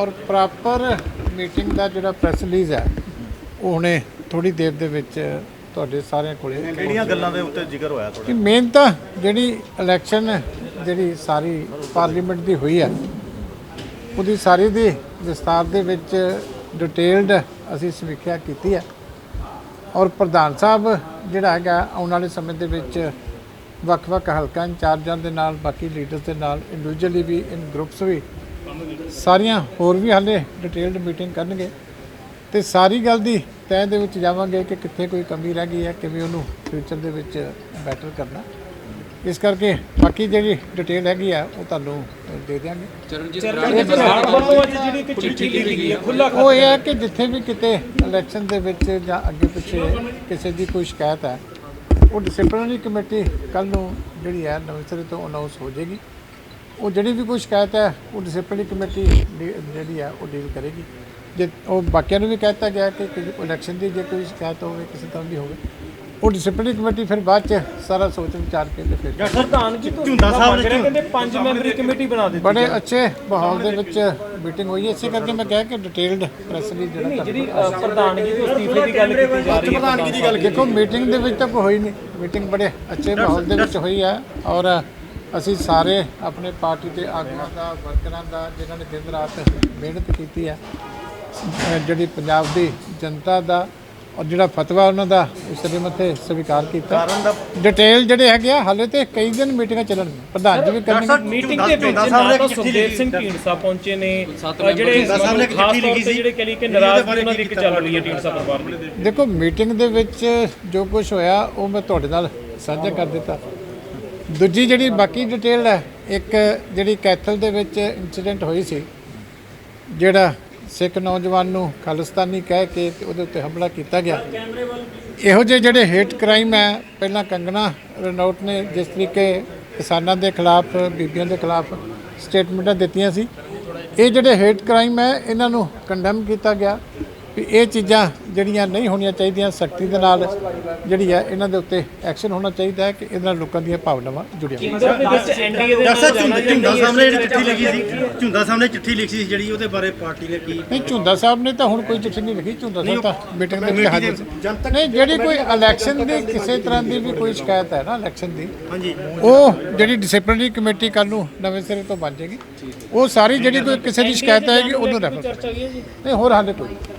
ਔਰ proper meeting ਦਾ ਜਿਹੜਾ press release ਹੈ ਉਹ ਹੁਣੇ ਥੋੜੀ ਦੇਰ ਦੇ ਵਿੱਚ ਤੁਹਾਡੇ ਸਾਰਿਆਂ ਕੋਲੇ ਕਿਹੜੀਆਂ ਗੱਲਾਂ ਦੇ ਉੱਤੇ ਜ਼ਿਕਰ ਹੋਇਆ ਤੁਹਾਡਾ? ਕਿ ਮੇਨ ਤਾਂ ਜਿਹੜੀ ਇਲੈਕਸ਼ਨ ਜਿਹੜੀ ਸਾਰੀ ਪਾਰਲੀਮੈਂਟ ਦੀ ਹੋਈ ਹੈ ਉਹਦੀ ਸਾਰੀ ਦੀ ਵਿਸਤਾਰ ਦੇ ਵਿੱਚ ਡਿਟੇਲਡ ਅਸੀਂ ਸਮੀਖਿਆ ਕੀਤੀ ਹੈ। ਔਰ ਪ੍ਰਧਾਨ ਸਾਹਿਬ ਜਿਹੜਾ ਹੈਗਾ ਆਉਣ ਵਾਲੇ ਸਮੇਂ ਦੇ ਵਿੱਚ ਵੱਖ-ਵੱਖ ਹਲਕਾ ਇੰਚਾਰਜਾਂ ਦੇ ਨਾਲ ਬਾਕੀ ਲੀਡਰਸ ਦੇ ਨਾਲ ਇੰਡੀਵਿਜੂਅਲੀ ਵੀ ਇਨ ਗਰੁੱਪਸ ਵੀ ਸਾਰੀਆਂ ਹੋਰ ਵੀ ਹਾਲੇ ਡਿਟੇਲਡ ਮੀਟਿੰਗ ਕਰਨਗੇ ਤੇ ਸਾਰੀ ਗੱਲ ਦੀ ਤਹਿ ਦੇ ਵਿੱਚ ਜਾਵਾਂਗੇ ਕਿ ਕਿੱਥੇ ਕੋਈ ਕਮੀ ਰਹਿ ਗਈ ਹੈ ਕਿਵੇਂ ਉਹਨੂੰ ਫਿਊਚਰ ਦੇ ਵਿੱਚ ਬੈਟਰ ਕਰਨਾ। ਇਸ ਕਰਕੇ ਬਾਕੀ ਜਿਹੜੀ ਡਿਟੇਲ ਹੈਗੀ ਆ ਉਹ ਤੁਹਾਨੂੰ ਦੇ ਦਿਆਂਗੇ। ਵੱਲੋਂ ਅੱਜ ਜਿਹੜੀ ਇੱਕ ਚਿੱਠੀ ਲਿਖੀ ਗਈ ਹੈ ਖੁੱਲਾ ਉਹ ਇਹ ਹੈ ਕਿ ਜਿੱਥੇ ਵੀ ਕਿਤੇ ਇਲੈਕਸ਼ਨ ਦੇ ਵਿੱਚ ਜਾਂ ਅੱਗੇ ਪਿੱਛੇ ਕਿਸੇ ਦੀ ਕੋਈ ਸ਼ਿਕਾਇਤ ਹੈ ਉਹ ਡਿਸਪਲਿਨਰੀ ਕਮੇਟੀ ਕੱਲ ਨੂੰ ਜਿਹੜੀ ਹੈ ਨਵੇਂ ਸਿਰੇ ਤੋਂ ਅਨਾਉਂਸ ਹੋ ਜਾਏਗੀ। ਉਹ ਜਿਹੜੀ ਵੀ ਕੋਈ ਸ਼ਿਕਾਇਤ ਹੈ ਉਹ ਡਿਸਪਲਿਨਰੀ ਕਮੇਟੀ ਡੀ- ਜਿਹੜੀ ਹੈ ਉਹ ਡੀਲ ਕਰੇਗੀ। ਜੇ ਉਹ ਬਾਕੀਆਂ ਨੂੰ ਵੀ ਕਹਿਤਾ ਗਿਆ ਕਿ ਇਲੈਕਸ਼ਨ ਦੀ ਜੇ ਕੋਈ ਸ਼ਿਕਾਇਤ ਹੋਵੇ ਕਿਸੇ ਤਰ੍ਹਾਂ ਦੀ ਹੋਵੇ ਉਹ ਡਿਸਪਲਿਨਰੀ ਕਮੇਟੀ ਫਿਰ ਬਾਅਦ ਚ ਸਾਰਾ ਸੋਚ ਵਿਚਾਰ ਕੇ ਤੇ ਫਿਰ ਪ੍ਰਧਾਨ ਜੀ ਤੋਂ ਝੁੰਦਾ ਸਾਹਿਬ ਨੇ ਕਹਿੰਦੇ ਪੰਜ ਮੈਂਬਰੀ ਕਮੇਟੀ ਬਣਾ ਦਿੱਤੀ ਬੜੇ ਅੱਛੇ ਮਾਹੌਲ ਦੇ ਵਿੱਚ ਮੀਟਿੰਗ ਹੋਈ ਹੈ। ਇਸੇ ਕਰਕੇ ਮੈਂ ਕਿਹਾ ਕਿ ਡਿਟੇਲਡ ਪ੍ਰੈਸ ਲਈ ਜਿਹੜਾ ਤੁਹਾਡੇ ਜਿਹੜੀ ਅ, ਪ੍ਰਧਾਨਗੀ ਦੇ ਅਸਤੀਫੇ ਦੀ ਗੱਲ ਕੀਤੀ ਜਾ ਰਹੀ ਹੈ। ਪ੍ਰਧਾਨਗੀ ਦੀ ਗੱਲ ਦੇਖੋ ਮੀਟਿੰਗ ਦੇ ਵਿੱਚ ਤਾਂ ਕੋਈ ਹੋਈ ਨਹੀਂ। ਮੀਟਿੰਗ ਬੜੇ ਅੱਛੇ ਮਾਹੌਲ ਦੇ ਵਿੱਚ ਹੋਈ ਹੈ ਔਰ ਅਸੀਂ ਸਾਰੇ ਆਪਣੇ ਪਾਰਟੀ ਦੇ ਆਗੂਆਂ ਦਾ ਵਰਕਰਾਂ ਦਾ ਜਿਨ੍ਹਾਂ ਨੇ ਦਿਨ ਰਾਤ ਮਿਹਨਤ ਕੀਤੀ ਹੈ ਜਿਹੜੀ ਪੰਜਾਬ ਦੀ ਜਨਤਾ ਦਾ ਔਰ ਜਿਹੜਾ ਫਤਵਾ ਉਹਨਾਂ ਦਾ ਉਸ ਦੇ ਮੱਥੇ ਸਵੀਕਾਰ ਕੀਤਾ। ਕਾਰਨ ਦਾ ਡਿਟੇਲ ਜਿਹੜੇ ਹੈਗੇ ਆ ਹਾਲੇ ਤੇ ਕਈ ਦਿਨ ਮੀਟਿੰਗਾਂ ਚੱਲਣਗੀਆਂ ਪ੍ਰਧਾਨ ਜੀ ਵੀ ਕਰਨਗੇ ਮੀਟਿੰਗ ਦੇ ਵਿੱਚ ਨਾ ਸੁਖਦੇਵ ਸਿੰਘ ਢੀਂਡਸਾ ਪਹੁੰਚੇ ਨੇ ਜਿਹੜੇ ਸਾਹਿਬ ਨੇ ਚਿੱਠੀ ਲਿਖੀ ਸੀ। ਜਿਹੜੇ ਕਲੀ ਕੇ ਨਾਰਾਜ਼ਗੀ ਉਹਨਾਂ ਦੀ ਇੱਕ ਚੱਲ ਰਹੀ ਹੈ ਢੀਂਡਸਾ ਪਰਿਵਾਰ ਦੀ। ਦੇਖੋ ਮੀਟਿੰਗ ਦੇ ਵਿੱਚ ਜੋ ਕੁਝ ਹੋਇਆ ਉਹ ਮੈਂ ਤੁਹਾਡੇ ਨਾਲ ਸਾਂਝਾ ਕਰ ਦਿੱਤਾ। ਦੂਜੀ ਜਿਹੜੀ ਬਾਕੀ ਡਿਟੇਲ ਹੈ, ਇੱਕ ਜਿਹੜੀ ਕੈਥਲ ਦੇ ਵਿੱਚ ਇਨਸੀਡੈਂਟ ਹੋਈ ਸੀ, ਜਿਹੜਾ ਸਿੱਖ ਨੌਜਵਾਨ ਨੂੰ ਖਾਲਿਸਤਾਨੀ ਕਹਿ ਕੇ ਤੇ ਉਹਦੇ ਉੱਤੇ ਹਮਲਾ ਕੀਤਾ ਗਿਆ। ਇਹੋ ਜਿਹੇ ਜਿਹੜੇ ਹੇਟ ਕ੍ਰਾਈਮ ਹੈ, ਪਹਿਲਾਂ ਕੰਗਣਾ ਰਣੌਤ ਨੇ ਜਿਸ ਤਰੀਕੇ ਕਿਸਾਨਾਂ ਦੇ ਖਿਲਾਫ, ਬੀਬੀਆਂ ਦੇ ਖਿਲਾਫ ਸਟੇਟਮੈਂਟਾਂ ਦਿੱਤੀਆਂ ਸੀ। ਇਹ ਜਿਹੜੇ ਹੇਟ ਕ੍ਰਾਈਮ ਹੈ, ਇਹਨਾਂ ਨੂੰ ਕੰਡੈਮ ਕੀਤਾ ਗਿਆ। ਵੀ ਇਹ ਚੀਜ਼ਾਂ ਜਿਹੜੀਆਂ ਨਹੀਂ ਹੋਣੀਆਂ ਚਾਹੀਦੀਆਂ ਸਖਤੀ ਦੇ ਨਾਲ ਜਿਹੜੀ ਹੈ ਇਹਨਾਂ ਦੇ ਉੱਤੇ ਐਕਸ਼ਨ ਹੋਣਾ ਚਾਹੀਦਾ ਹੈ ਕਿ ਇਹਦੇ ਨਾਲ ਲੋਕਾਂ ਦੀਆਂ ਭਾਵਨਾਵਾਂ ਜੁੜੀਆਂ ਡਾਕਟਰ ਸਾਹਿਬ ਝੁੰਦਾ ਜਾਂਦਾ ਸਾਹਮਣੇ ਜਿਹੜੀ ਚਿੱਠੀ ਲਿਖੀ ਸੀ ਝੁੰਦਾ ਸਾਹਮਣੇ ਚਿੱਠੀ ਲਿਖੀ ਸੀ ਜਿਹੜੀ ਉਹਦੇ ਬਾਰੇ ਪਾਰਟੀ ਨੇ ਕੀ ਨਹੀਂ ਝੁੰਦਾ ਸਾਹਿਬ ਨੇ ਤਾਂ ਹੁਣ ਕੋਈ ਚਿੱਠੀ ਨਹੀਂ ਲਿਖੀ ਝੁੰਦਾ ਸਾਹਿਬ ਤਾਂ ਮੀਟਿੰਗ ਦੇ ਵਿੱਚ ਹਾਜ਼ਰ ਸੀ। ਨਹੀਂ ਜਿਹੜੀ ਕੋਈ ਇਲੈਕਸ਼ਨ ਦੀ ਕਿਸੇ ਤਰ੍ਹਾਂ ਦੀ ਵੀ ਕੋਈ ਸ਼ਿਕਾਇਤ ਹੈ ਨਾ ਇਲੈਕਸ਼ਨ ਦੀ ਹਾਂਜੀ। ਉਹ ਜਿਹੜੀ ਡਿਸਪਲਿਨਰੀ ਕਮੇਟੀ ਕੱਲ ਨੂੰ ਨਵੇਂ ਸਿਰੇ ਤੋਂ ਬਣ ਜਾਏਗੀ। ਉਹ ਸਾਰੀ ਜਿਹੜੀ ਕੋਈ ਕਿਸੇ ਦੀ ਸ਼ਿਕਾਇਤ ਆਏਗੀ ਉਹਨੂੰ ਰੈਫਰ ਕੀ ਨਹੀਂ ਹੋਰ ਹਾਲੇ ਕੋਈ।